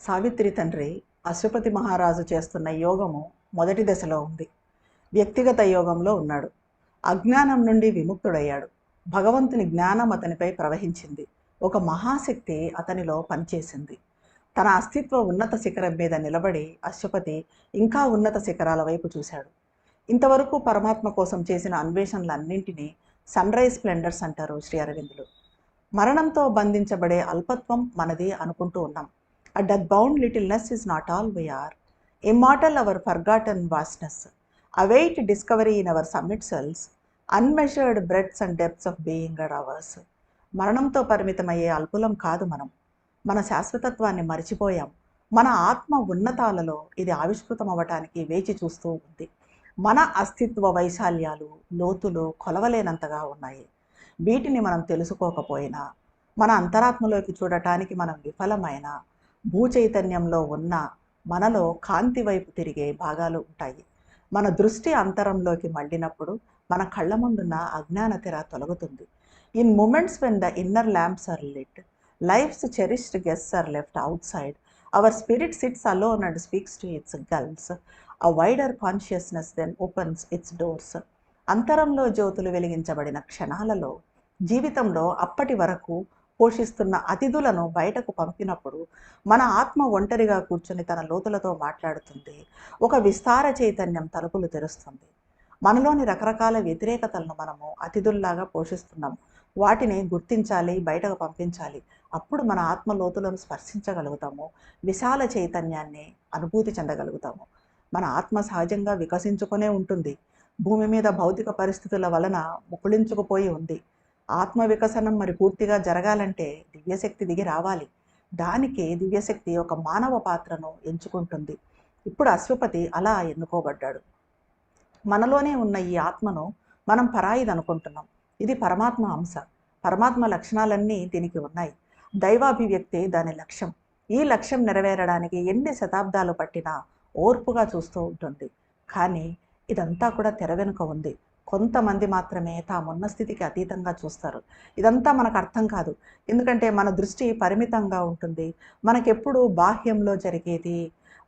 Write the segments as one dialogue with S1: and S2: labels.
S1: సావిత్రి తండ్రి అశ్వపతి మహారాజు చేస్తున్న యోగము మొదటి దశలో ఉంది. వ్యక్తిగత యోగంలో ఉన్నాడు. అజ్ఞానం నుండి విముక్తుడయ్యాడు. భగవంతుని జ్ఞానం అతనిపై ప్రవహించింది. ఒక మహాశక్తి అతనిలో పనిచేసింది. తన అస్తిత్వ ఉన్నత శిఖరం మీద నిలబడి అశ్వపతి ఇంకా ఉన్నత శిఖరాల వైపు చూశాడు. ఇంతవరకు పరమాత్మ కోసం చేసిన అన్వేషణలన్నింటినీ సన్రైజ్ స్ప్లెండర్స్ అంటారు శ్రీ అరవిందులు. మరణంతో బంధించబడే అల్పత్వం మనది అనుకుంటూ ఉన్నాం. A dug bound littleness is not all we are. Immortal our forgotten vastness awaits discovery in our summit selves unmeasured breadths and depths of being are ours మరణంతో పరిమితమయ్యే అల్పులం కాదు మనం. మన శాశ్వతత్వాన్ని మరిచిపోయాం. మన ఆత్మ ఉన్నతాలలో ఇది ఆవిష్కృతం అవ్వటానికి వేచి చూస్తూ ఉంది. మన అస్తిత్వ వైశాల్యాలు లోతులు కొలవలేనంతగా ఉన్నాయి. వీటిని మనం తెలుసుకోకపోయినా మన అంతరాత్మలోకి చూడటానికి మనం విఫలమైన భూచైతన్యంలో ఉన్న మనలో కాంతి వైపు తిరిగే భాగాలు ఉంటాయి. మన దృష్టి అంతరంలోకి మళ్ళినప్పుడు మన కళ్ళ ముందున్న అజ్ఞాన తెర తొలగుతుంది. In moments when the inner lamps are lit life's cherished guests are left outside our spirit sits alone and speaks to its gulfs a wider consciousness then opens its doors అంతరంలో జ్యోతులు వెలిగించబడిన క్షణాలలో జీవితంలో అప్పటి వరకు పోషిస్తున్న అతిథులను బయటకు పంపినప్పుడు మన ఆత్మ ఒంటరిగా కూర్చొని తన లోతులతో మాట్లాడుతుంది. ఒక విస్తార చైతన్యం తలుపులు తెరుస్తుంది. మనలోని రకరకాల వ్యతిరేకతలను మనము అతిథుల్లాగా పోషిస్తున్నాం. వాటిని గుర్తించాలి బయటకు పంపించాలి. అప్పుడు మన ఆత్మ లోతులను స్పర్శించగలుగుతాము. విశాల చైతన్యాన్ని అనుభూతి చెందగలుగుతాము. మన ఆత్మ సహజంగా వికసించుకునే ఉంటుంది. భూమి మీద భౌతిక పరిస్థితుల వలన ముకుళించుకుపోయి ఉంది. ఆత్మ వికసనం మరి పూర్తిగా జరగాలంటే దివ్యశక్తి దిగి రావాలి. దానికి దివ్యశక్తి ఒక మానవ పాత్రను ఎంచుకుంటుంది. ఇప్పుడు అశ్వపతి అలా ఎన్నుకోబడ్డాడు. మనలోనే ఉన్న ఈ ఆత్మను మనం పరాయిది అనుకుంటున్నాం ఇది పరమాత్మ అంశ. పరమాత్మ లక్షణాలన్నీ దీనికి ఉన్నాయి. దైవాభివ్యక్తి దాని లక్ష్యం. ఈ లక్ష్యం నెరవేరడానికి ఎన్ని శతాబ్దాలు పట్టినా ఓర్పుగా చూస్తూ ఉంటుంది. కానీ ఇదంతా కూడా తెర వెనుక ఉంది. కొంతమంది మాత్రమే తామున్న స్థితికి అతీతంగా చూస్తారు. ఇదంతా మనకు అర్థం కాదు. ఎందుకంటే మన దృష్టి పరిమితంగా ఉంటుంది. మనకెప్పుడు బాహ్యంలో జరిగేది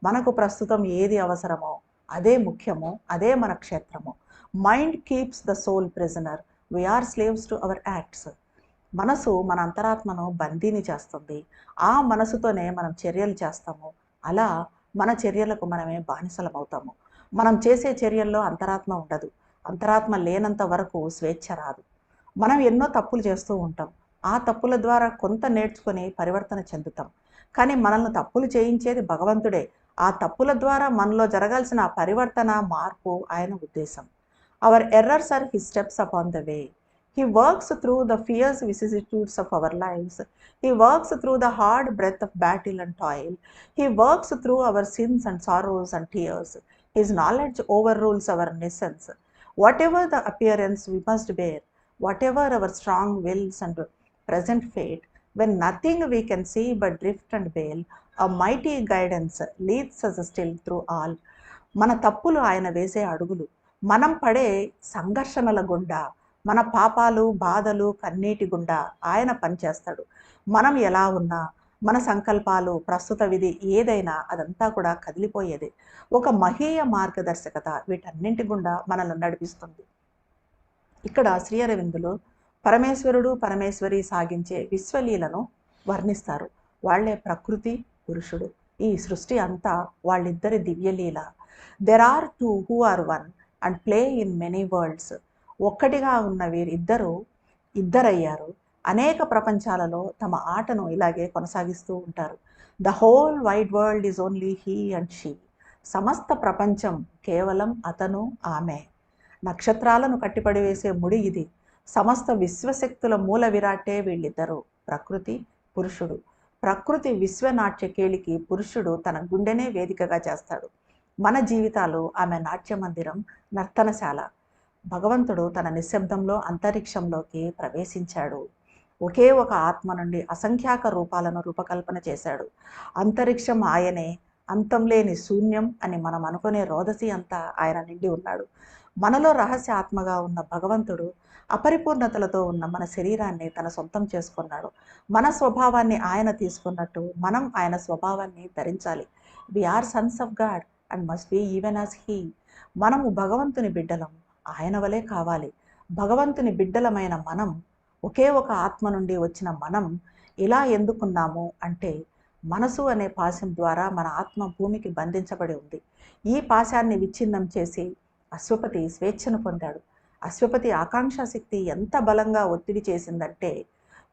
S1: మనకు ప్రస్తుతం ఏది అవసరమో అదే ముఖ్యము అదే మన క్షేత్రము. Mind keeps the soul prisoner we are slaves to our acts మనసు మన అంతరాత్మను బందీని చేస్తుంది. ఆ మనసుతోనే మనం చర్యలు చేస్తాము. అలా మన చర్యలకు మనమే బానిసలం అవుతాము మనం చేసే చర్యల్లో అంతరాత్మ ఉండదు. అంతరాత్మ లేనంత వరకు స్వేచ్ఛ రాదు. మనం ఎన్నో తప్పులు చేస్తూ ఉంటాం. ఆ తప్పుల ద్వారా కొంత నేర్చుకొని పరివర్తన చెందుతాం. కానీ మనల్ని తప్పులు చేయించేది భగవంతుడే. ఆ తప్పుల ద్వారా మనలో జరగాల్సిన పరివర్తన మార్పు ఆయన ఉద్దేశం. Our errors are his steps upon the way he works through the fierce vicissitudes of our lives he works through the hard breath of battle and toil he works through our sins and sorrows and tears his knowledge overrules our nescience whatever the appearance we must bear, whatever our strong wills and present fate, when nothing we can see but drift and bail, a mighty guidance leads us still through all. మన తప్పులు ఆయన వేసే అడుగులు మనం పడే సంఘర్షణల గుండా మన పాపాలు బాధలు కన్నీటి గుండా ఆయన పనిచేస్తాడు మనం ఎలా ఉన్నా మన సంకల్పాలు ప్రస్తుత విధి ఏదైనా అదంతా కూడా కదిలిపోయేది. ఒక మహేయ మార్గదర్శకత వీటన్నింటి గుండా మనల్ని నడిపిస్తుంది. ఇక్కడ శ్రీ అరవిందులు పరమేశ్వరుడు పరమేశ్వరి సాగించే విశ్వలీలను వర్ణిస్తారు. వాళ్ళే ప్రకృతి పురుషుడు. ఈ సృష్టి అంతా వాళ్ళిద్దరి దివ్యలీల. There are two who are one and play in many worlds ఒక్కటిగా ఉన్న వీరిద్దరూ ఇద్దరయ్యారు. అనేక ప్రపంచాలలో తమ ఆటను ఇలాగే కొనసాగిస్తూ ఉంటారు. The whole wide world is only he and she సమస్త ప్రపంచం కేవలం అతను ఆమె. నక్షత్రాలను కట్టిపడి వేసే ముడి ఇది. సమస్త విశ్వశక్తుల మూల విరాటే వీళ్ళిద్దరూ. ప్రకృతి పురుషుడు. ప్రకృతి విశ్వనాట్య కేళికి పురుషుడు తన గుండెనే వేదికగా చేస్తాడు. మన జీవితాలు ఆమె నాట్య మందిరం నర్తనశాల. భగవంతుడు తన నిశ్శబ్దంలో అంతరిక్షంలోకి ప్రవేశించాడు. ఒకే ఒక ఆత్మ నుండి అసంఖ్యాక రూపాలను రూపకల్పన చేశాడు. అంతరిక్షం ఆయనే అంతం లేని శూన్యం అని మనం అనుకునే రోదసి అంతా ఆయన నిండి ఉన్నాడు. మనలో రహస్య ఆత్మగా ఉన్న భగవంతుడు అపరిపూర్ణతలతో ఉన్న మన శరీరాన్ని తన సొంతం చేసుకున్నాడు. మన స్వభావాన్ని ఆయన తీసుకున్నట్టు మనం ఆయన స్వభావాన్ని ధరించాలి. We are sons of God and must be even as he మనము భగవంతుని బిడ్డలం ఆయన వలె కావాలి. భగవంతుని బిడ్డలమైన మనం ఒకే ఒక ఆత్మ నుండి వచ్చిన మనం ఇలా ఎందుకున్నాము అంటే మనసు అనే పాశం ద్వారా మన ఆత్మ భూమికి బంధించబడి ఉంది. ఈ పాశాన్ని విచ్ఛిన్నం చేసి అశ్వపతి స్వేచ్ఛను పొందాడు. అశ్వపతి ఆకాంక్షా శక్తి ఎంత బలంగా ఒత్తిడి చేసిందంటే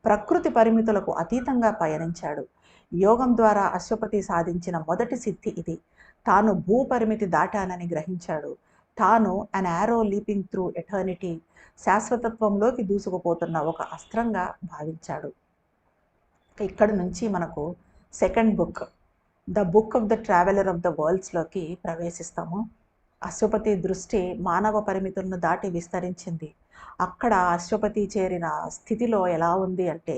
S1: ప్రకృతి పరిమితులకు అతీతంగా పయనించాడు. యోగం ద్వారా అశ్వపతి సాధించిన మొదటి సిద్ధి ఇది. తాను భూపరిమితి దాటానని గ్రహించాడు. తాను an arrow leaping through eternity శాశ్వతత్వంలోకి దూసుకుపోతున్న ఒక అస్త్రంగా భావించాడు. ఇక్కడ నుంచి మనకు second book the book of the traveller of the వరల్డ్స్లోకి ప్రవేశిస్తాము. అశ్వపతి దృష్టి మానవ పరిమితులను దాటి విస్తరించింది. అక్కడ అశ్వపతి చేరిన స్థితిలో ఎలా ఉంది అంటే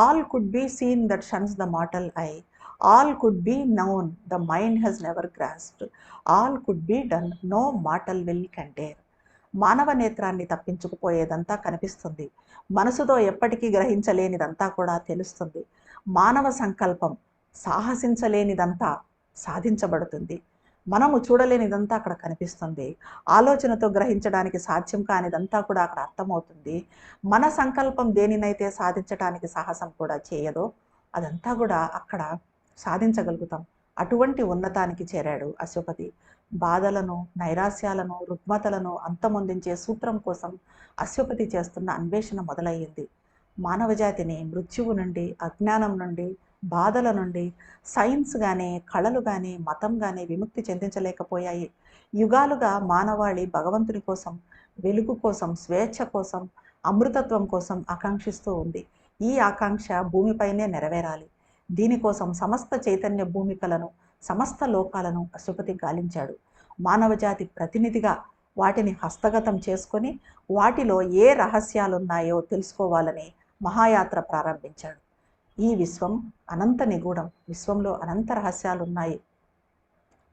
S1: all could be seen that shuns the mortal eye all could be known the mind has never grasped all could be done no mortal will can dare మానవ నేత్రాన్ని తప్పించుకుపోయేదంతా కనిపిస్తుంది. మనసుతో ఎప్పటికీ గ్రహించలేనిదంతా కూడా తెలుస్తుంది. మానవ సంకల్పం సాహసించలేనిదంతా సాధించబడుతుంది. మనము చూడలేనిదంతా అక్కడ కనిపిస్తుంది. ఆలోచనతో గ్రహించడానికి సాధ్యం కానిదంతా కూడా అక్కడ అర్థమవుతుంది. మన సంకల్పం దేనినైతే సాధించడానికి సాహసం కూడా చేయదో అదంతా కూడా అక్కడ సాధించగలుగుతాం. అటువంటి ఉన్నతానికి చేరాడు అశ్వపతి బాధలను నైరాస్యాలను రుగ్మతలను అంతమొందించే సూత్రం కోసం అశ్వపతి చేస్తున్న అన్వేషణ మొదలయ్యింది. మానవజాతిని మృత్యువు నుండి అజ్ఞానం నుండి బాధల నుండి సైన్స్ కానీ కళలు కానీ మతం కానీ విముక్తి చెందించలేకపోయాయి. యుగాలుగా మానవాళి భగవంతుని కోసం వెలుగు కోసం స్వేచ్ఛ కోసం అమృతత్వం కోసం ఆకాంక్షిస్తూ ఉంది. ఈ ఆకాంక్ష భూమిపైనే నెరవేరాలి. దీనికోసం సమస్త చైతన్య భూమికలను సమస్త లోకాలను అశ్వపతి గాలించాడు. మానవజాతి ప్రతినిధిగా వాటిని హస్తగతం చేసుకొని వాటిలో ఏ రహస్యాలున్నాయో తెలుసుకోవాలని మహాయాత్ర ప్రారంభించాడు. ఈ విశ్వం అనంత నిగూఢం విశ్వంలో అనంత రహస్యాలు ఉన్నాయి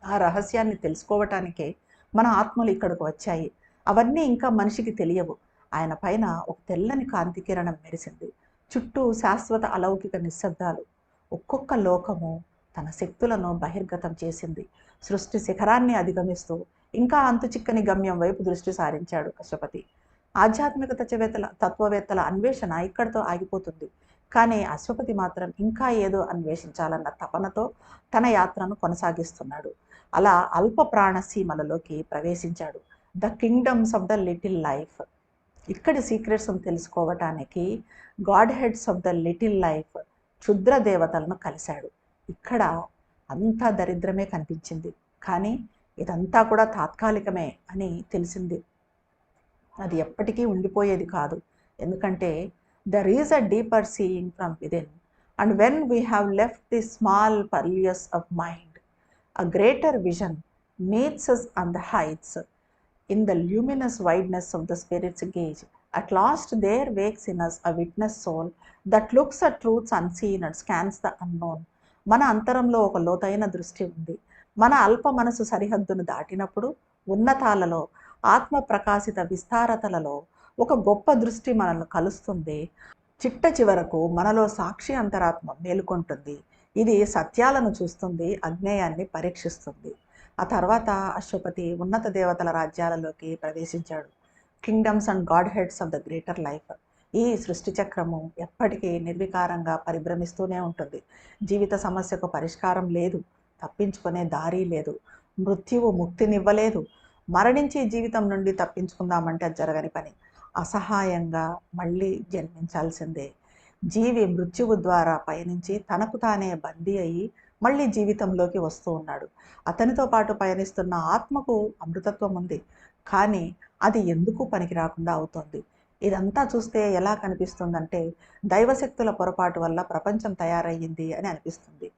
S1: ఆ రహస్యాన్ని తెలుసుకోవటానికే మన ఆత్మలు ఇక్కడికి వచ్చాయి. అవన్నీ ఇంకా మనిషికి తెలియవు. ఆయన పైన ఒక తెల్లని కాంతి కిరణం మెరిసింది. చుట్టూ శాశ్వత అలౌకిక నిశ్శబ్దాలు. ఒక్కొక్క లోకము తన శక్తులను బహిర్గతం చేసింది. సృష్టి శిఖరాన్ని అధిగమిస్తూ ఇంకా అంతు చిక్కని గమ్యం వైపు దృష్టి సారించాడు అశ్వపతి. ఆధ్యాత్మిక తత్వవేత్తల తత్వవేత్తల అన్వేషణ ఇక్కడితో ఆగిపోతుంది. కానీ అశ్వపతి మాత్రం ఇంకా ఏదో అన్వేషించాలన్న తపనతో తన యాత్రను కొనసాగిస్తున్నాడు. అలా అల్ప ప్రాణ సీమలలోకి ప్రవేశించాడు. The kingdoms of the little life. ఇక్కడి సీక్రెట్స్ను తెలుసుకోవటానికి godheads of the little life క్షుద్ర దేవతలను కలిశాడు. ఇక్కడ అంతా దరిద్రమే కనిపించింది. కానీ ఇదంతా కూడా తాత్కాలికమే అని తెలిసింది. అది ఎప్పటికీ ఉండిపోయేది కాదు. ఎందుకంటే there is a deeper seeing from within and when we have left the small purlieus of mind a greater vision meets us on the heights in the luminous wideness of the spirit's gaze at last there wakes in us a witness soul that looks at truths unseen and scans the unknown మన అంతరంలో ఒక లోతైన దృష్టి ఉంది. మన అల్ప మనసు సరిహద్దును దాటినప్పుడు ఉన్నతాలలో ఆత్మ ప్రకాశిత విస్తారతలలో ఒక గొప్ప దృష్టి మనల్ని కలుస్తుంది. చిట్ట చివరకు మనలో సాక్షి అంతరాత్మ మేలుకొంటుంది. ఇది సత్యాలను చూస్తుంది అజ్ఞేయాన్ని పరీక్షిస్తుంది. ఆ తర్వాత అశ్వపతి ఉన్నత దేవతల రాజ్యాలలోకి ప్రవేశించాడు. Kingdoms and godheads of the greater life. ఈ సృష్టి చక్రము ఎప్పటికీ నిర్వికారంగా పరిభ్రమిస్తూనే ఉంటుంది. జీవిత సమస్యకు పరిష్కారం లేదు. తప్పించుకునే దారి లేదు. మృత్యువు ముక్తినివ్వలేదు. మరణించి జీవితం నుండి తప్పించుకుందామంటే అది జరగని పని. అసహాయంగా మళ్ళీ జన్మించాల్సిందే. జీవి మృత్యువు ద్వారా పయనించి తనకు తానే బందీ అయ్యి మళ్ళీ జీవితంలోకి వస్తూ ఉన్నాడు. అతనితో పాటు పయనిస్తున్న ఆత్మకు అమృతత్వం ఉంది. కానీ అది ఎందుకు పనికి రాకుండా అవుతోంది? ఇదంతా చూస్తే ఎలా కనిపిస్తుందంటే దైవశక్తుల పొరపాటు వల్ల ప్రపంచం తయారయ్యింది అని అనిపిస్తుంది.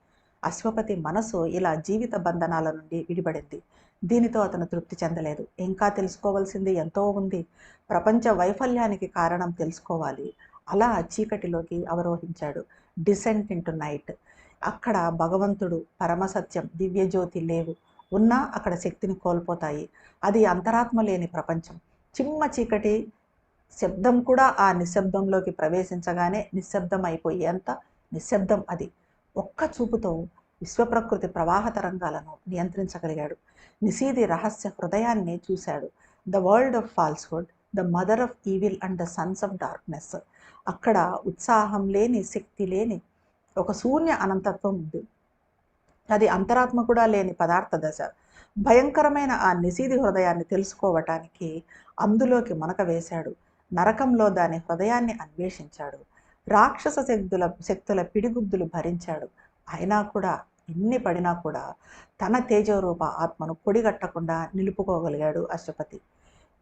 S1: అశ్వపతి మనసు ఇలా జీవిత బంధనాల నుండి విడిపడింది. దీనితో అతను తృప్తి చెందలేదు. ఇంకా తెలుసుకోవాల్సింది ఎంతో ఉంది. ప్రపంచ వైఫల్యానికి కారణం తెలుసుకోవాలి. అలా చీకటిలోకి అవరోహించాడు. Descent into night. అక్కడ భగవంతుడు పరమసత్యం దివ్యజ్యోతి లేవు. ఉన్నా అక్కడ శక్తిని కోల్పోతాయి. అది అంతరాత్మ లేని ప్రపంచం. చిమ్మ చీకటి శబ్దం కూడా ఆ నిశ్శబ్దంలోకి ప్రవేశించగానే నిశ్శబ్దం అయిపోయేంత నిశ్శబ్దం అది. ఒక్క చూపుతో విశ్వప్రకృతి ప్రవాహ తరంగాలను నియంత్రించగలిగాడు. నిశీది రహస్య హృదయాన్ని చూశాడు. The world of falsehood the mother of evil and the sons of darkness. అక్కడ ఉత్సాహం లేని శక్తి లేని ఒక శూన్య అనంతత్వం ఉంది. అది అంతరాత్మ కూడా లేని పదార్థ దశ. భయంకరమైన ఆ నిశీది హృదయాన్ని తెలుసుకోవటానికి అందులోకి మునక వేశాడు. నరకంలో దాని హృదయాన్ని అన్వేషించాడు. రాక్షస శక్తుల శక్తుల పిడిగుద్దులు భరించాడు. అయినా కూడా ఎన్ని పడినా కూడా తన తేజరూప ఆత్మను పొడిగట్టకుండా నిలుపుకోగలిగాడు అష్టపతి.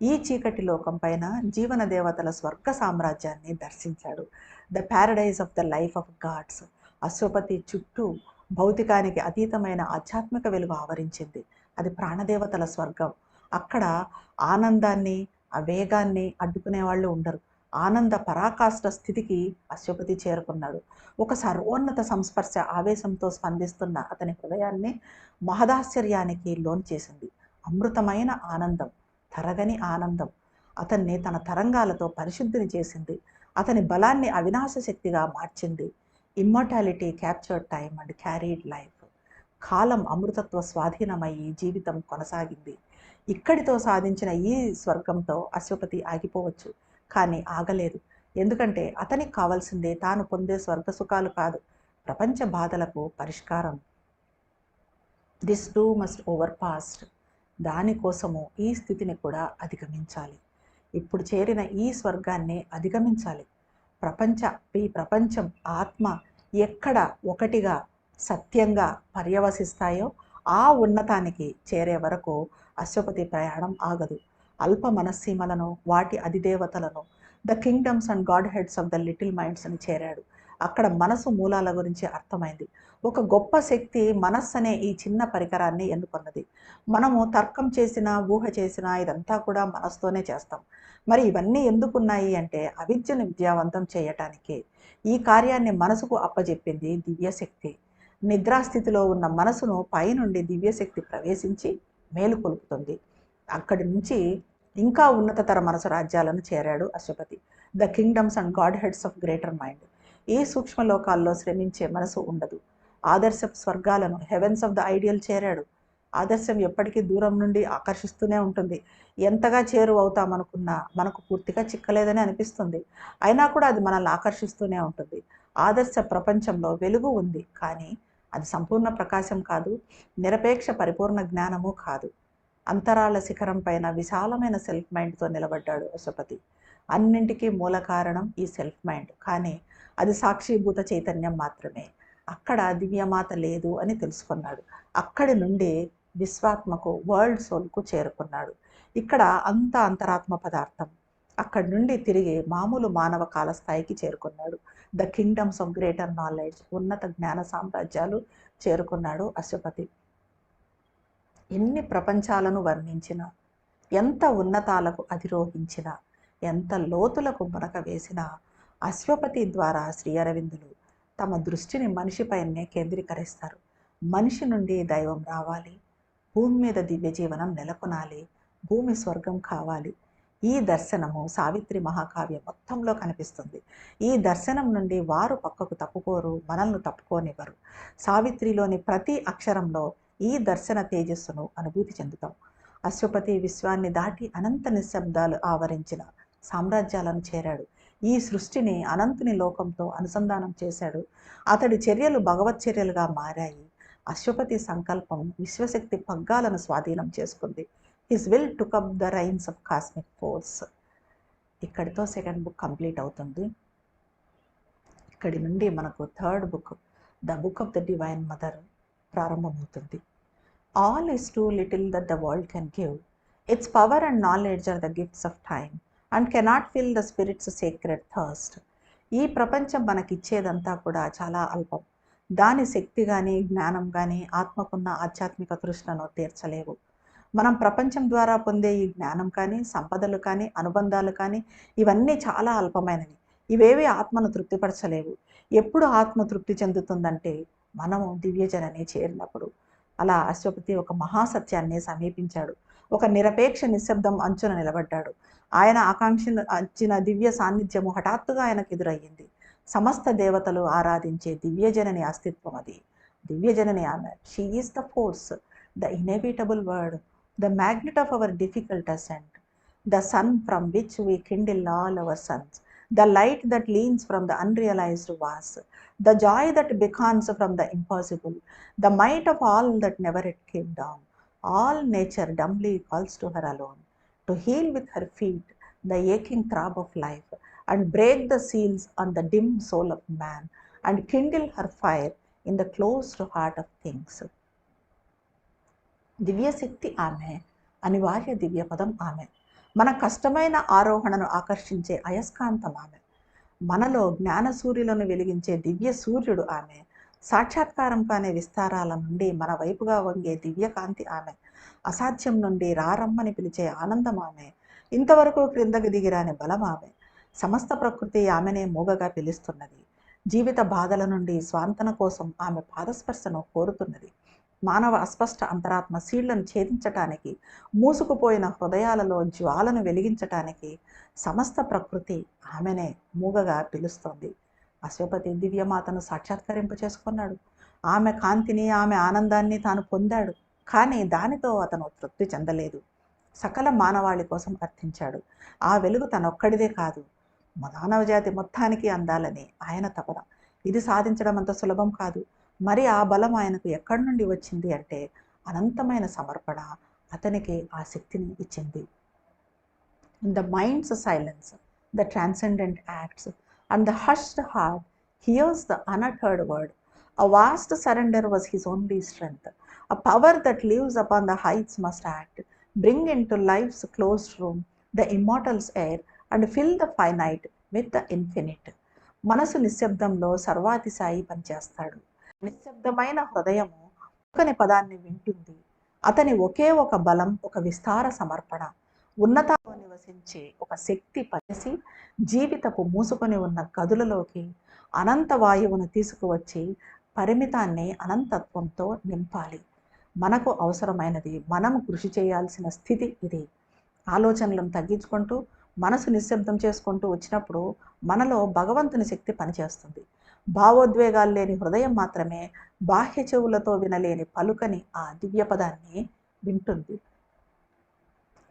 S1: ఈ చీకటి లోకం పైన జీవన దేవతల స్వర్గ సామ్రాజ్యాన్ని దర్శించాడు. The paradise of the life of gods. Ashwapati చుట్టూ భౌతికానికి అతీతమైన ఆధ్యాత్మిక వెలుగు ఆవరించింది. అది ప్రాణదేవతల స్వర్గం. అక్కడ ఆనందాన్ని ఆ వేగాన్ని అడ్డుకునే వాళ్ళు ఉండరు. ఆనంద పరాకాష్ట స్థితికి అశ్వపతి చేరుకున్నాడు. ఒక సర్వోన్నత సంస్పర్శ ఆవేశంతో స్పందిస్తున్న అతని హృదయాన్ని మహదాశ్చర్యానికి లోన్ చేసింది. అమృతమైన ఆనందం తరగని ఆనందం. అతన్ని తన తరంగాలతో పరిశుద్ధిని చేసింది. అతని బలాన్ని అవినాశ శక్తిగా మార్చింది. Immortality captured time and carried life. కాలం అమృతత్వ స్వాధీనమై జీవితం కొనసాగింది. ఇక్కడితో సాధించిన ఈ స్వర్గంతో అశ్వపతి ఆగిపోవచ్చు కానీ ఆగలేదు. ఎందుకంటే అతనికి కావాల్సిందే తాను పొందే స్వర్గ సుఖాలు కాదు ప్రపంచ బాధలకు పరిష్కారం. This too must over past దానికోసము ఈ స్థితిని కూడా అధిగమించాలి. ఇప్పుడు చేరిన ఈ స్వర్గాన్ని అధిగమించాలి. ప్రపంచ ఈ ప్రపంచం ఆత్మ ఎక్కడ ఒకటిగా సత్యంగా పర్యవసిస్తాయో ఆ ఉన్నతానికి చేరే వరకు అశ్వపతి ప్రయాణం ఆగదు. అల్ప మనస్సీమలను వాటి అధిదేవతలను the kingdoms and godheads of the little minds అని చేరాడు. అక్కడ మనసు మూలాల గురించి అర్థమైంది. ఒక గొప్ప శక్తి మనస్సు అనే ఈ చిన్న పరికరాన్ని ఎన్నుకున్నది. మనము తర్కం చేసినా ఊహ చేసినా ఇదంతా కూడా మనసుతోనే చేస్తాం. మరి ఇవన్నీ ఎందుకున్నాయి అంటే అవిద్యను విద్యావంతం చేయటానికి. ఈ కార్యాన్ని మనసుకు అప్పజెప్పింది దివ్యశక్తి. నిద్రాస్థితిలో ఉన్న మనసును పైనుండి దివ్యశక్తి ప్రవేశించి మేలుకొల్పుతుంది అక్కడి నుంచి ఇంకా ఉన్నతతర మనసు రాజ్యాలను చేరాడు Ashwapati. The kingdoms and godheads of greater mind. ఈ సూక్ష్మలోకాల్లో శ్రమించే మనసు ఉండదు. ఆదర్శ స్వర్గాలను హెవెన్స్ ఆఫ్ ద ఐడియల్ చేరాడు. ఆదర్శం ఎప్పటికీ దూరం నుండి ఆకర్షిస్తూనే ఉంటుంది. ఎంతగా చేరువ అవుతామనుకున్నా మనకు పూర్తిగా చిక్కలేదని అనిపిస్తుంది. అయినా కూడా అది మనల్ని ఆకర్షిస్తూనే ఉంటుంది. ఆదర్శ ప్రపంచంలో వెలుగు ఉంది కానీ అది సంపూర్ణ ప్రకాశం కాదు నిరపేక్ష పరిపూర్ణ జ్ఞానము కాదు. అంతరాల శిఖరం పైన విశాలమైన సెల్ఫ్ మైండ్తో నిలబడ్డాడు అశ్వపతి అన్నింటికీ మూల కారణం ఈ సెల్ఫ్ మైండ్ కానీ అది సాక్షిభూత చైతన్యం మాత్రమే. అక్కడ దివ్యమాత లేదు అని తెలుసుకున్నాడు. అక్కడి నుండి విశ్వాత్మకు వరల్డ్ సోల్కు చేరుకున్నాడు. ఇక్కడ అంత అంతరాత్మ పదార్థం. అక్కడి నుండి తిరిగి మామూలు మానవ కాల స్థాయికి చేరుకున్నాడు. The kingdoms of greater knowledge ఉన్నత జ్ఞాన సామ్రాజ్యాలు చేరుకున్నాడు అశ్వపతి ఎన్ని ప్రపంచాలను వర్ణించిన ఎంత ఉన్నతాలకు అధిరోహించిన ఎంత లోతులకు మునక వేసినా అశ్వపతి ద్వారా శ్రీ అరవిందులు తమ దృష్టిని మనిషిపైనే కేంద్రీకరిస్తారు. మనిషి నుండి దైవం రావాలి. భూమి మీద దివ్య జీవనం నెలకొనాలి. భూమి స్వర్గం కావాలి. ఈ దర్శనము సావిత్రి మహాకావ్యం మొత్తంలో కనిపిస్తుంది. ఈ దర్శనం నుండి వారు పక్కకు తప్పుకోరు మనల్ని తప్పుకోనివ్వరు. సావిత్రిలోని ప్రతి అక్షరంలో ఈ దర్శన తేజస్సును అనుభూతి చెందుతాం. అశ్వపతి విశ్వాన్ని దాటి అనంత నిశ్శబ్దాలు ఆవరించిన సామ్రాజ్యాలను చేరాడు. ఈ సృష్టిని అనంతుని లోకంతో అనుసంధానం చేశాడు. అతడి చర్యలు భగవత్ చర్యలుగా మారాయి. అశ్వపతి సంకల్పం విశ్వశక్తి పగ్గాలను స్వాధీనం చేసుకుంది. His will took up the reins of cosmic force ఇక్కడితో సెకండ్ బుక్ కంప్లీట్ అవుతుంది. ఇక్కడి నుండి మనకు third book the book of the divine mother ప్రారంభమవుతుంది. All is too little that the world can give its power and knowledge are the gifts of time and cannot fill the spirit's secret thirst ఈ ప్రపంచం మనకిచ్చేదంతా కూడా చాలా అల్పం. దాని శక్తి కానీ జ్ఞానం కానీ ఆత్మకున్న ఆధ్యాత్మిక తృష్ణను తీర్చలేవు. మనం ప్రపంచం ద్వారా పొందే ఈ జ్ఞానం కానీ సంపదలు కానీ అనుబంధాలు కానీ ఇవన్నీ చాలా అల్పమైనవి. ఇవేవి ఆత్మను తృప్తిపరచలేవు. ఎప్పుడు ఆత్మ తృప్తి చెందుతుందంటే మనము దివ్యజనని చేరినప్పుడు. అలా అశ్వపతి ఒక మహాసత్యాన్ని సమీపించాడు. ఒక నిరపేక్ష నిశ్శబ్దం అంచున నిలబడ్డాడు. ఆయన ఆకాంక్షించిన దివ్య సాన్నిధ్యము హఠాత్తుగా ఆయనకు ఎదురయ్యింది. సమస్త దేవతలు ఆరాధించే దివ్యజనని అస్తిత్వం అది. దివ్యజనని ఆమె. She is the force the inevitable word the magnet of our difficult ascent the sun from which we kindle all our suns the light that leans from the unrealised was the joy that beckons from the impossible the might of all that never yet came down all nature dumbly calls to her alone to heal with her feet the aching throb of life and break the seals on the dim soul of man and kindle her fire in the closed heart of things దివ్యశక్తి ఆమె అనివార్య దివ్య పదం ఆమె. మన కష్టమైన ఆరోహణను ఆకర్షించే అయస్కాంతం ఆమె. మనలో జ్ఞాన సూర్యులను వెలిగించే దివ్య సూర్యుడు ఆమె. సాక్షాత్కారం కాని విస్తారాల నుండి మన వైపుగా వంగే దివ్యకాంతి ఆమె. అసాధ్యం నుండి రారమ్మని పిలిచే ఆనందం ఆమె. ఇంతవరకు క్రిందకు దిగిరాని బలం ఆమె. సమస్త ప్రకృతి ఆమెనే మూగగా పిలుస్తున్నది. జీవిత బాధల నుండి స్వాంతన కోసం ఆమె పాదస్పర్శను కోరుతున్నది. మానవ అస్పష్ట అంతరాత్మ సీళ్ళను ఛేదించటానికి మూసుకుపోయిన హృదయాలలో జ్వాలను వెలిగించటానికి సమస్త ప్రకృతి ఆమెనే మూగగా పిలుస్తోంది. అశ్వపతి దివ్యమాతను సాక్షాత్కరింప చేసుకున్నాడు ఆమె కాంతిని ఆమె ఆనందాన్ని తాను పొందాడు. కానీ దానితో అతను తృప్తి చెందలేదు. సకల మానవాళి కోసం అర్థించాడు ఆ వెలుగు తనొక్కడిదే కాదు. మానవ జాతి మొత్తానికి అందాలని ఆయన తపన. ఇది సాధించడం అంత సులభం కాదు. మరి ఆ బలం ఆయనకు ఎక్కడి నుండి వచ్చింది అంటే అనంతమైన సమర్పణ అతనికి ఆ శక్తిని ఇచ్చింది. The mind's silence the transcendent acts and the hushed heart hears the unuttered word a vast surrender was his only strength a power that lives upon the heights must act bring into life's closed room the immortal's air and fill the finite with the infinite మనసు నిశ్శబ్దంలో సర్వాతిశాయి పనిచేస్తాడు. నిశ్శబ్దమైన హృదయము ఒకని పదాన్ని వింటుంది. అతని ఒకే ఒక బలం ఒక విస్తార సమర్పణ. ఉన్నత నివసించే ఒక శక్తి పనిసి జీవితపు మూసుకొని ఉన్న గదులలోకి అనంత వాయువును తీసుకువచ్చి పరిమితాన్ని అనంతత్వంతో నింపాలి. మనకు అవసరమైనది మనం కృషి చేయాల్సిన స్థితి ఇది. ఆలోచనలను తగ్గించుకుంటూ మనసు నిశ్శబ్దం చేసుకుంటూ వచ్చినప్పుడు మనలో భగవంతుని శక్తి పనిచేస్తుంది. భావోద్వేగాలు లేని హృదయం మాత్రమే బాహ్య చెవులతో వినలేని పలుకని ఆ దివ్యపదాన్ని వింటుంది.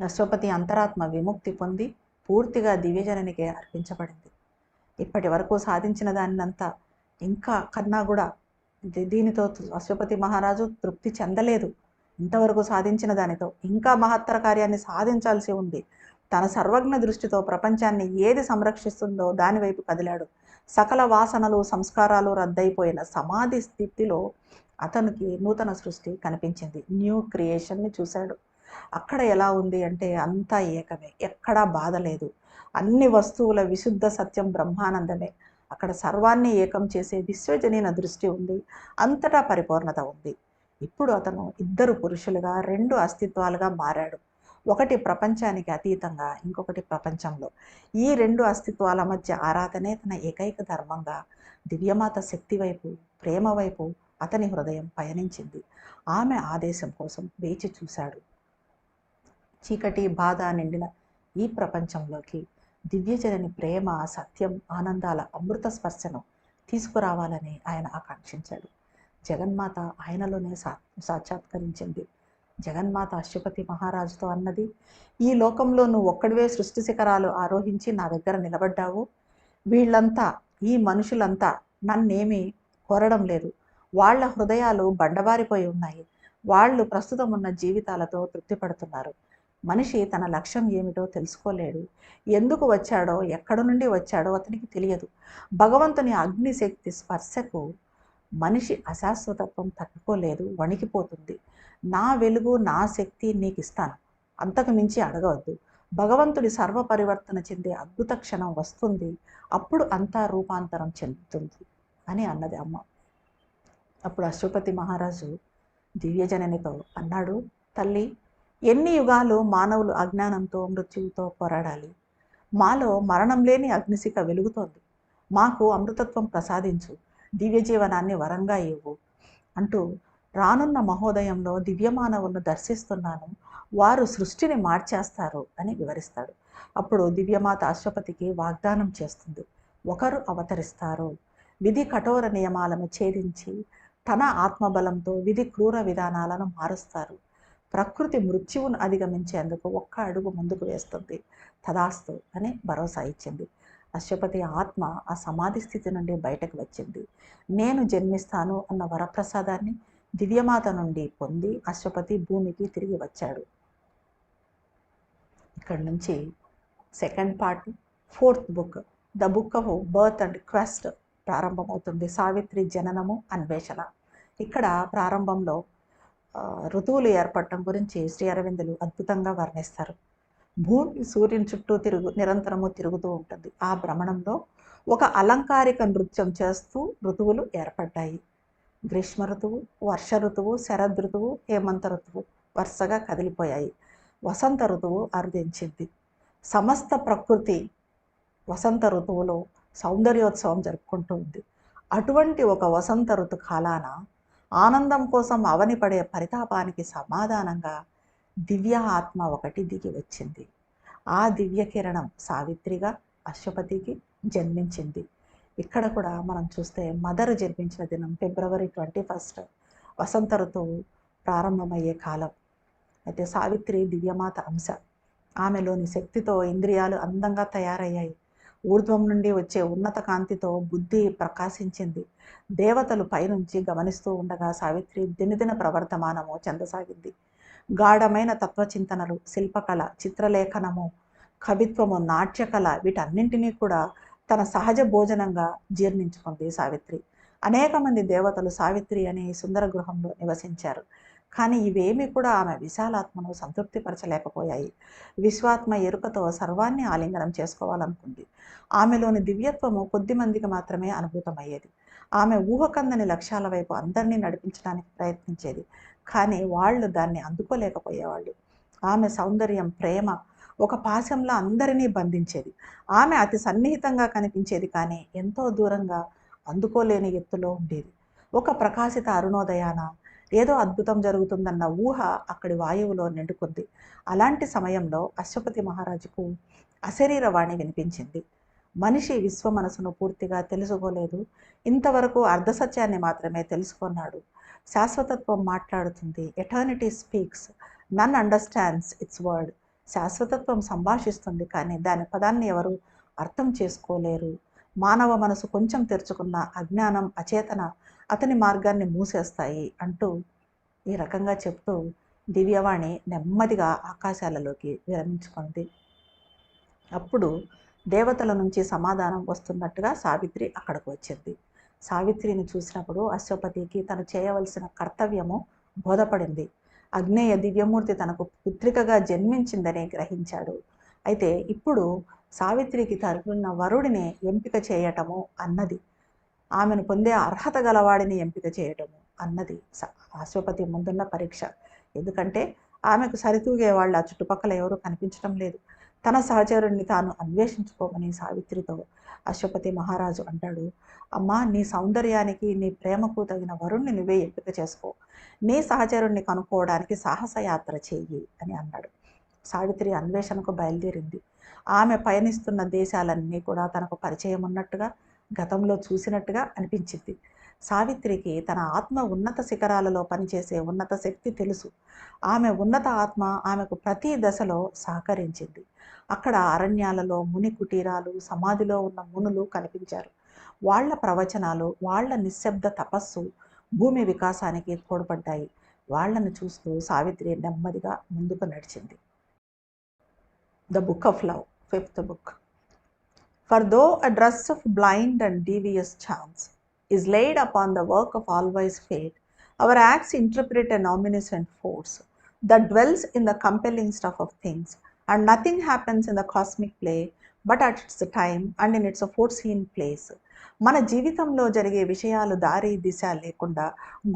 S1: నశ్వపతి అంతరాత్మ విముక్తి పొంది పూర్తిగా దివ్యజననికి అర్పించబడింది. ఇప్పటి వరకు సాధించిన దానినంతా ఇంకా కన్నా కూడా దీనితో అశ్వపతి మహారాజు తృప్తి చెందలేదు. ఇంతవరకు సాధించిన దానితో ఇంకా మహత్తర కార్యాన్ని సాధించాల్సి ఉంది. తన సర్వజ్ఞ దృష్టితో ప్రపంచాన్ని ఏది సంరక్షిస్తుందో దానివైపు కదిలాడు. సకల వాసనలు సంస్కారాలు రద్దయిపోయిన సమాధి స్థితిలో అతనికి నూతన సృష్టి కనిపించింది. న్యూ క్రియేషన్ని చూశాడు. అక్కడ ఎలా ఉంది అంటే అంతా ఏకమే ఎక్కడా బాధ లేదు. అన్ని వస్తువుల విశుద్ధ సత్యం బ్రహ్మానందమే. అక్కడ సర్వాన్ని ఏకం చేసే విశ్వజనీన దృష్టి ఉంది అంతటా పరిపూర్ణత ఉంది. ఇప్పుడు అతను ఇద్దరు పురుషులుగా రెండు అస్తిత్వాలుగా మారాడు. ఒకటి ప్రపంచానికి అతీతంగా ఇంకొకటి ప్రపంచంలో. ఈ రెండు అస్తిత్వాల మధ్య ఆరాధనే తన ఏకైక ధర్మంగా దివ్యమాత శక్తి వైపు ప్రేమ వైపు అతని హృదయం పయనించింది. ఆమె ఆదేశం కోసం వేచి చూశాడు. చీకటి బాధ నిండిన ఈ ప్రపంచంలోకి దివ్యజనని ప్రేమ సత్యం ఆనందాల అమృత స్పర్శను తీసుకురావాలని ఆయన ఆకాంక్షించాడు. జగన్మాత ఆయనలోనే సా సాక్షాత్కరించింది. జగన్మాత అశ్వపతి మహారాజుతో అన్నది ఈ లోకంలో నువ్వు ఒక్కడివే సృష్టి శిఖరాలు ఆరోహించి నా దగ్గర నిలబడ్డావు. వీళ్ళంతా ఈ మనుషులంతా నన్నేమీ కోరడం లేదు. వాళ్ళ హృదయాలు బండబారిపోయి ఉన్నాయి. వాళ్ళు ప్రస్తుతం ఉన్న జీవితాలతో తృప్తిపడుతున్నారు. మనిషి తన లక్ష్యం ఏమిటో తెలుసుకోలేడు. ఎందుకు వచ్చాడో ఎక్కడ నుండి వచ్చాడో అతనికి తెలియదు. భగవంతుని అగ్నిశక్తి స్పర్శకు మనిషి అశాశ్వతత్వం తట్టుకోలేదు వణికిపోతుంది. నా వెలుగు నా శక్తి నీకు ఇస్తాను అంతకు మించి అడగవద్దు. భగవంతుడి సర్వ పరివర్తన చెందే అద్భుత క్షణం వస్తుంది. అప్పుడు అంతా రూపాంతరం చెందుతుంది అని అన్నది అమ్మ. అప్పుడు అశ్వపతి మహారాజు దివ్యజననితో అన్నాడు తల్లి ఎన్ని యుగాలు మానవులు అజ్ఞానంతో మృత్యువుతో పోరాడాలి? మాలో మరణం లేని అగ్నిశిఖ వెలుగుతోంది. మాకు అమృతత్వం ప్రసాదించు. దివ్య జీవనాన్ని వరంగా ఇవ్వు. అంటూ రానున్న మహోదయంలో దివ్యమానవులను దర్శిస్తున్నాను. వారు సృష్టిని మార్చేస్తారు అని వివరిస్తాడు. అప్పుడు దివ్యమాత అశ్వపతికి వాగ్దానం చేస్తుంది. ఒకరు అవతరిస్తారు. విధి కఠోర నియమాలను ఛేదించి తన ఆత్మబలంతో విధి క్రూర విధానాలను మారుస్తారు. ప్రకృతి మృత్యువును అధిగమించేందుకు ఒక్క అడుగు ముందుకు వేస్తుంది. తదాస్తు అని భరోసా ఇచ్చింది. అశ్వపతి ఆత్మ ఆ సమాధి స్థితి నుండి బయటకు వచ్చింది. నేను జన్మిస్తాను అన్న వరప్రసాదాన్ని దివ్యమాత నుండి పొంది అశ్వపతి భూమికి తిరిగి వచ్చాడు. ఇక్కడ నుంచి second part fourth book the book of birth and quest ప్రారంభమవుతుంది. సావిత్రి జననము అన్వేషణ. ఇక్కడ ప్రారంభంలో ఋతువులు ఏర్పడటం గురించి శ్రీ అరవిందులు అద్భుతంగా వర్ణిస్తారు. భూమి సూర్యుని చుట్టూ తిరుగు నిరంతరము తిరుగుతూ ఉంటుంది. ఆ భ్రమణంలో ఒక అలంకారిక నృత్యం చేస్తూ ఋతువులు ఏర్పడ్డాయి. గ్రీష్మ ఋతువు వర్ష ఋతువు శరద్ ఋతువు హేమంత ఋతువు వరుసగా కదిలిపోయాయి. వసంత ఋతువు అరుదించింది. సమస్త ప్రకృతి వసంత ఋతువులో సౌందర్యోత్సవం జరుపుకుంటూ ఉంది. అటువంటి ఒక వసంత ఋతు కాలాన ఆనందం కోసం అవనిపడే పరితాపానికి సమాధానంగా దివ్య ఆత్మ ఒకటి దిగి వచ్చింది. ఆ దివ్య కిరణం సావిత్రిగా అశ్వపతికి జన్మించింది. ఇక్కడ కూడా మనం చూస్తే మదర్ జన్మించిన దినం ఫిబ్రవరి ట్వంటీ ఫస్ట్ వసంత ఋతువు ప్రారంభమయ్యే కాలం. అయితే సావిత్రి దివ్యమాత అంశ. ఆమెలోని శక్తితో ఇంద్రియాలు అందంగా తయారయ్యాయి. ఊర్ధ్వం నుండి వచ్చే ఉన్నత కాంతితో బుద్ధి ప్రకాశించింది. దేవతలు పైనుంచి గమనిస్తూ ఉండగా సావిత్రి దినదిన ప్రవర్తమానము చెందసాగింది. గాఢమైన తత్వచింతనలు శిల్పకళ చిత్రలేఖనము కవిత్వము నాట్యకళ వీటన్నింటినీ కూడా తన సహజ భోజనంగా జీర్ణించుకుంది సావిత్రి. అనేక మంది దేవతలు సావిత్రి అనే సుందర గృహంలో నివసించారు. కానీ ఇవేమీ కూడా ఆమె విశాలాత్మను సంతృప్తిపరచలేకపోయాయి. విశ్వాత్మ ఎరుకతో సర్వాన్ని ఆలింగనం చేసుకోవాలనుకుంది. ఆమెలోని దివ్యత్వము కొద్ది మందికి మాత్రమే అనుభూతమయ్యేది. ఆమె ఊహకందని లక్ష్యాల వైపు అందరినీ నడిపించడానికి ప్రయత్నించేది. కానీ వాళ్ళు దాన్ని అందుకోలేకపోయేవాళ్ళు. ఆమె సౌందర్యం ప్రేమ ఒక పాశంలో అందరినీ బంధించేది. ఆమె అతి సన్నిహితంగా కనిపించేది కానీ ఎంతో దూరంగా అందుకోలేని ఎత్తులో ఉండేది. ఒక ప్రకాశిత అరుణోదయాన ఏదో అద్భుతం జరుగుతుందన్న ఊహ అక్కడి వాయువులో నిండుకుంది. అలాంటి సమయంలో అశ్వపతి మహారాజుకు అశరీరవాణి వినిపించింది. మనిషి విశ్వ మనసును పూర్తిగా తెలుసుకోలేదు. ఇంతవరకు అర్ధసత్యాన్ని మాత్రమే తెలుసుకున్నాడు. శాశ్వతత్వం మాట్లాడుతుంది. Eternity speaks none understands its word శాశ్వతత్వం సంభాషిస్తుంది కానీ దాని పదాన్ని ఎవరు అర్థం చేసుకోలేరు. మానవ మనసు కొంచెం తెరుచుకున్న అజ్ఞానం అచేతన అతని మార్గాన్ని మూసేస్తాయి అంటూ ఈ రకంగా చెప్తూ దివ్యవాణి నెమ్మదిగా ఆకాశాలలోకి విరమించుకుంది. అప్పుడు దేవతల నుంచి సమాధానం వస్తున్నట్టుగా సావిత్రి అక్కడికి వచ్చింది. సావిత్రిని చూసినప్పుడు అశ్వపతికి తను చేయవలసిన కర్తవ్యము బోధపడింది. అగ్నేయ దివ్యమూర్తి తనకు పుత్రికగా జన్మించిందని గ్రహించాడు. అయితే ఇప్పుడు సావిత్రికి తరపున వరుడిని ఎంపిక చేయటము అన్నది ఆమెను పొందే అర్హత గలవాడిని ఎంపిక చేయటము అన్నది స- అశ్వపతి ముందున్న పరీక్ష. ఎందుకంటే ఆమెకు సరితూగే వాళ్ళ ఆ చుట్టుపక్కల ఎవరూ కనిపించడం లేదు. తన సహచరుణ్ణి తాను అన్వేషించుకోమని సావిత్రితో అశ్వపతి మహారాజు అంటాడు అమ్మా నీ సౌందర్యానికి నీ ప్రేమకు తగిన వరుణ్ణి నువ్వే ఎంపిక చేసుకో. నీ సహచరుణ్ణి కనుక్కోవడానికి సాహసయాత్ర చెయ్యి అని అన్నాడు. సావిత్రి అన్వేషణకు బయలుదేరింది. ఆమె పయనిస్తున్న దేశాలన్నీ కూడా తనకు పరిచయం ఉన్నట్టుగా గతంలో చూసినట్టుగా అనిపించింది. సావిత్రికి తన ఆత్మ ఉన్నత శిఖరాలలో పనిచేసే ఉన్నత శక్తి తెలుసు. ఆమె ఉన్నత ఆత్మ ఆమెకు ప్రతి దశలో సహకరించింది. అక్కడ అరణ్యాలలో ముని కుటీరాలు సమాధిలో ఉన్న మునులు కనిపించారు. వాళ్ళ ప్రవచనాలు వాళ్ళ నిశ్శబ్ద తపస్సు భూమి వికాసానికి తోడ్పడ్డాయి. వాళ్ళను చూస్తూ సావిత్రి నెమ్మదిగా ముందుకు నడిచింది. The book of love fifth book. For though a dress of blind and devious chance is laid upon the work of all wise fate our acts interpret omniscient and force the dwells in the compelling stuff of things and nothing happens in the cosmic play but at its time and in its a foreseen place మన జీవితంలో జరిగే విషయాలు దారి దిశ లేకుండా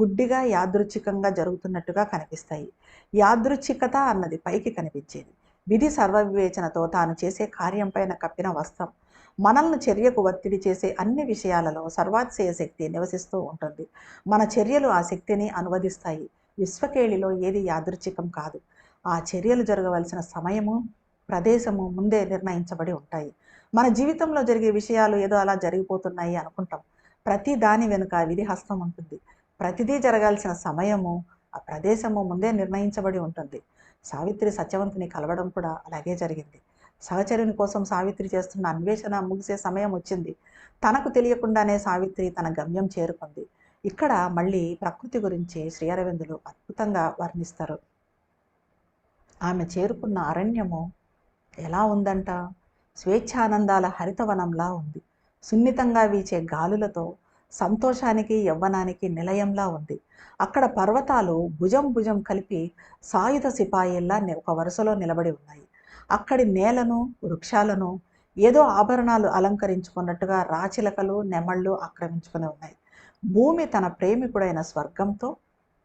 S1: గుడ్డిగా యాదృచ్ఛికంగా జరుగుతున్నట్టుగా కనిపిస్తాయి. యాదృచ్ఛికత అన్నది పైకి కనిపించేది. విధి సర్వ వివేచనతో తాను చేసే కార్యంపైన కప్పిన వస్త్రం మనల్ని చర్యకు ఒత్తిడి చేసే అన్ని విషయాలలో సర్వాతిశయ శక్తి నివసిస్తూ ఉంటుంది. మన చర్యలు ఆ శక్తిని అనువదిస్తాయి. విశ్వకేళిలో ఏది యాదృచ్ఛికం కాదు. ఆ చర్యలు జరగవలసిన సమయము ప్రదేశము ముందే నిర్ణయించబడి ఉంటాయి. మన జీవితంలో జరిగే విషయాలు ఏదో అలా జరిగిపోతున్నాయి అనుకుంటాం. ప్రతి దాని వెనుక విధి హస్తం ఉంటుంది. ప్రతిదీ జరగాల్సిన సమయము ఆ ప్రదేశము ముందే నిర్ణయించబడి ఉంటుంది. సావిత్రి సత్యవంతుని కలవడం కూడా అలాగే జరిగింది. సహచరుని కోసం సావిత్రి చేస్తున్న అన్వేషణ ముగిసే సమయం వచ్చింది. తనకు తెలియకుండానే సావిత్రి తన గమ్యం చేరుకుంది. ఇక్కడ మళ్ళీ ప్రకృతి గురించి శ్రీ అరవిందులు అద్భుతంగా వర్ణిస్తారు. ఆమె చేరుకున్న అరణ్యము ఎలా ఉందంట? స్వేచ్ఛానందాల హరితవనంలా ఉంది. సున్నితంగా వీచే గాలులతో సంతోషానికి యవ్వనానికి నిలయంలా ఉంది. అక్కడ పర్వతాలు భుజం భుజం కలిపి సాయుధ సిపాయిల్లా ఒక వరుసలో నిలబడి ఉన్నాయి. అక్కడి నేలను వృక్షాలను ఏదో ఆభరణాలు అలంకరించుకున్నట్టుగా రాచిలకలు నెమళ్ళు ఆక్రమించుకుని ఉన్నాయి. భూమి తన ప్రేమికుడైన స్వర్గంతో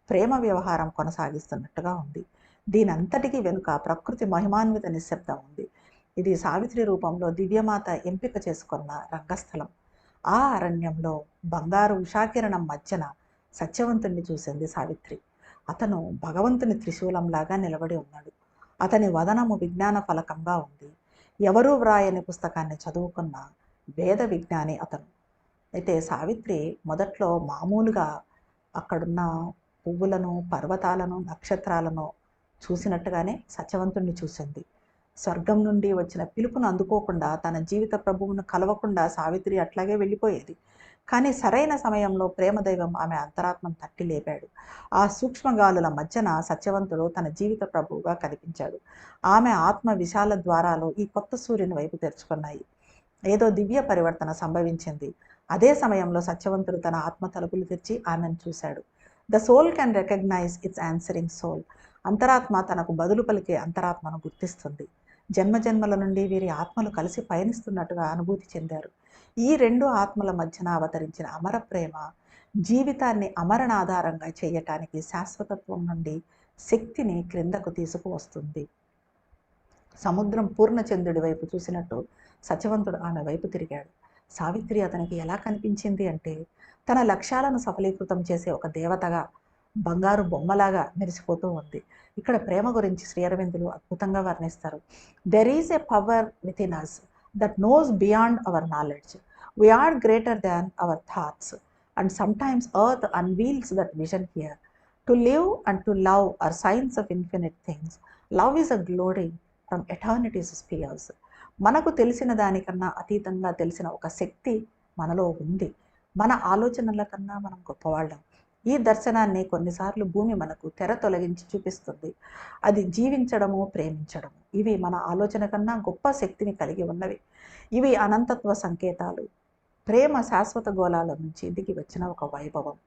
S1: ప్రేమ వ్యవహారం కొనసాగిస్తున్నట్టుగా ఉంది. దీనంతటికీ వెనుక ప్రకృతి మహిమాన్విత నిశ్శబ్దం ఉంది. ఇది సావిత్రి రూపంలో దివ్యమాత ఎంపిక చేసుకున్న రంగస్థలం. ఆ అరణ్యంలో బంగారు ఉషాకిరణం మధ్యన సత్యవంతుణ్ణి చూసింది సావిత్రి. అతను భగవంతుని త్రిశూలంలాగా నిలబడి ఉన్నాడు. అతని వదనము విజ్ఞాన ఫలకంగా ఉంది. ఎవరూ వ్రాయని పుస్తకాన్ని చదువుకున్న వేద విజ్ఞాని అతను. అయితే సావిత్రి మొదట్లో మామూలుగా అక్కడున్న పువ్వులను పర్వతాలను నక్షత్రాలను చూసినట్టుగానే సత్యవంతుణ్ణి చూసింది. స్వర్గం నుండి వచ్చిన పిలుపును అందుకోకుండా తన జీవిత ప్రభువును కలవకుండా సావిత్రి అట్లాగే వెళ్ళిపోయేది. కానీ సరైన సమయంలో ప్రేమదైవం ఆమె అంతరాత్మను తట్టి లేపాడు. ఆ సూక్ష్మగాలుల మధ్యన సత్యవంతుడు తన జీవిత ప్రభువుగా కనిపించాడు. ఆమె ఆత్మ విశాల ద్వారాలు ఈ కొత్త సూర్యుని వైపు తెరుచుకున్నాయి. ఏదో దివ్య పరివర్తన సంభవించింది. అదే సమయంలో సత్యవంతుడు తన ఆత్మ తలుపులు తెరిచి ఆమెను చూశాడు. The soul can recognise its answering soul. అంతరాత్మ తనకు బదులు పలికే అంతరాత్మను గుర్తిస్తుంది. జన్మజన్మల నుండి వీరి ఆత్మలు కలిసి పయనిస్తున్నట్టుగా అనుభూతి చెందారు. ఈ రెండు ఆత్మల మధ్యన అవతరించిన అమర ప్రేమ జీవితాన్ని అమరణాధారంగా చేయటానికి శాశ్వతత్వం నుండి శక్తిని క్రిందకు తీసుకువస్తుంది. సముద్రం పూర్ణచంద్రుడి వైపు చూసినట్టు సత్యవంతుడు ఆమె వైపు తిరిగాడు. సావిత్రి అతనికి ఎలా కనిపించింది అంటే తన లక్ష్యాలను సఫలీకృతం చేసే ఒక దేవతగా బంగారు బొమ్మలాగా మెరిసిపోతూ ఉంది. ఇక్కడ ప్రేమ గురించి శ్రీ అరవిందులు అద్భుతంగా వర్ణిస్తారు. There is a power within us that knows beyond our knowledge we are greater than our thoughts and sometimes earth unveils that vision here to live and to love are signs of infinite things love is a glory from eternity's spheres మనకు తెలిసిన దానికన్నా అతీతంగా తెలిసిన ఒక శక్తి మనలో ఉంది. మన ఆలోచనల కన్నా మనం గొప్పవాళ్ళం. ఈ దర్శనాన్ని కొన్నిసార్లు భూమి మనకు తెర తొలగించి చూపిస్తుంది. అది జీవించడము ప్రేమించడము. ఇవి మన ఆలోచన కన్నా గొప్ప శక్తిని కలిగి ఉన్నవి. ఇవి అనంతత్వ సంకేతాలు. ప్రేమ శాశ్వత గోళాల నుంచి దిగి వచ్చిన ఒక వైభవం.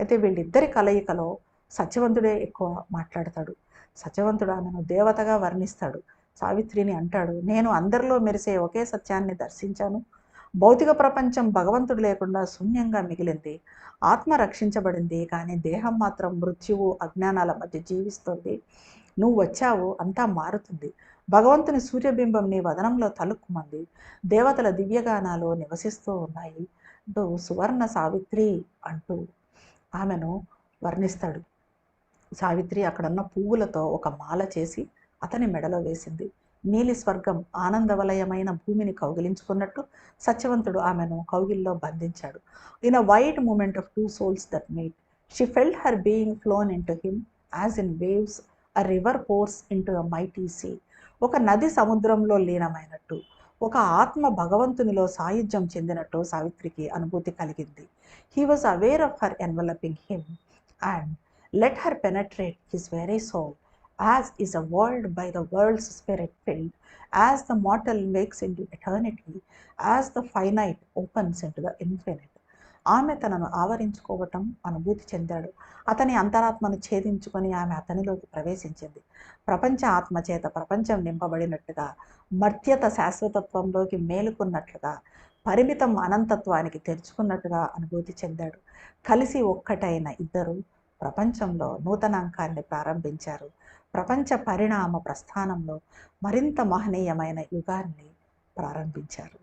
S1: అయితే వీళ్ళిద్దరి కలయికలో సత్యవంతుడే ఎక్కువ మాట్లాడతాడు. సత్యవంతుడు ఆమెను దేవతగా వర్ణిస్తాడు. సావిత్రిని అంటాడు నేను అందరిలో మెరిసే ఒకే సత్యాన్ని దర్శించాను. భౌతిక ప్రపంచం భగవంతుడు లేకుండా శూన్యంగా మిగిలింది. ఆత్మ రక్షించబడింది కానీ దేహం మాత్రం మృత్యువు అజ్ఞానాల మధ్య జీవిస్తుంది. నువ్వు వచ్చావు అంతా మారుతుంది. భగవంతుని సూర్యబింబం నీ వదనంలో తలుక్కుమంది. దేవతల దివ్యగానాలు నివసిస్తూ ఉన్నాయి. అంటూ సువర్ణ సావిత్రి అంటూ ఆమెను వర్ణిస్తాడు. సావిత్రి అక్కడున్న పువ్వులతో ఒక మాల చేసి అతని మెడలో వేసింది. నీలి స్వర్గం ఆనందవలయమైన భూమిని కౌగిలించుకున్నట్టు సత్యవంతుడు ఆమెను కౌగిల్లో బంధించాడు. In a white moment of two souls that meet she felt her being flown into him as in waves a river pours into a mighty sea ఒక నది సముద్రంలో లీనమైనట్టు ఒక ఆత్మ భగవంతునిలో సాయుధ్యం చెందినట్టు సావిత్రికి అనుభూతి కలిగింది. He was aware of her enveloping him and let her penetrate his very soul as is a world by the world's spirit filled as the mortal makes into eternity as the finite opens into the infinite ఆమె తనను ఆవరించుకోవటం అనుభూతి చెందాడు. అతని అంతరాత్మను ఛేదించుకొని ఆమె అతనిలోకి ప్రవేశించింది. ప్రపంచ ఆత్మ చేత ప్రపంచం నింపబడినట్టుగా మర్త్యత శాశ్వతత్వంలోకి మేలుకున్నట్లుగా పరిమితం అనంతత్వానికి తెరుచుకున్నట్టుగా అనుభూతి చెందాడు. కలిసి ఒక్కటైన ఇద్దరు ప్రపంచంలో నూతనాంకాన్ని ప్రారంభించారు. ప్రపంచ పరిణామ ప్రస్థానంలో మరింత మహనీయమైన యుగాన్ని ప్రారంభించారు.